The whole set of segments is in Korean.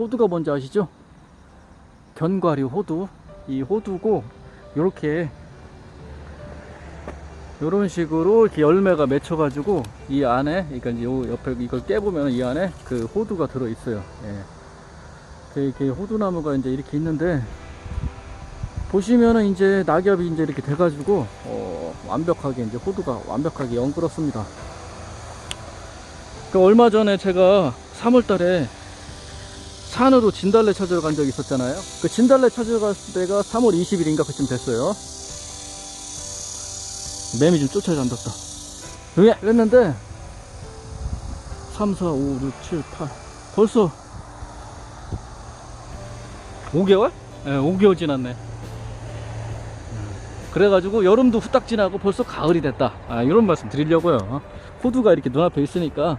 호두가 뭔지 아시죠? 견과류 호두. 이 호두고 요렇게 요런 식으로 이렇게 열매가 맺혀 가지고 이 안에 그러니까 요 옆에 이걸 깨보면 이 안에 그 호두가 들어 있어요. 예. 그 이렇게 호두나무가 이제 이렇게 있는데 보시면은 이제 낙엽이 이제 이렇게 돼 가지고 어, 완벽하게 이제 호두가 완벽하게 연그렇습니다. 그 얼마 전에 제가 3월달에 산으로 진달래 찾으러 간 적이 있었잖아요. 그 진달래 찾으러 갔을 때가 3월 20일인가 그쯤 됐어요. 매미 좀 쫓아간다. 왜? 그랬는데 3, 4, 5, 6, 7, 8 벌써 5개월? 예, 5개월 지났네. 그래가지고 여름도 후딱 지나고 벌써 가을이 됐다. 아, 이런 말씀 드리려고요. 어? 호두가 이렇게 눈앞에 있으니까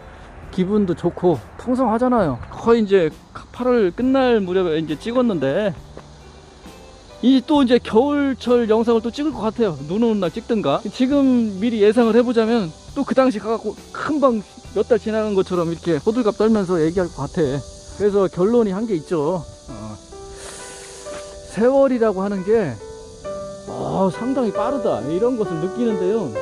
기분도 좋고 풍성하잖아요. 거의 이제 8월 끝날 무렵에 이제 찍었는데 이 또 이제 겨울철 영상을 또 찍을 것 같아요. 눈 오는 날 찍든가. 지금 미리 예상을 해보자면 또 그 당시 가갖고 금방 몇 달 지나간 것처럼 이렇게 호들갑 떨면서 얘기할 것 같아. 그래서 결론이 한 게 있죠. 어. 세월이라고 하는 게 어, 상당히 빠르다 이런 것을 느끼는데요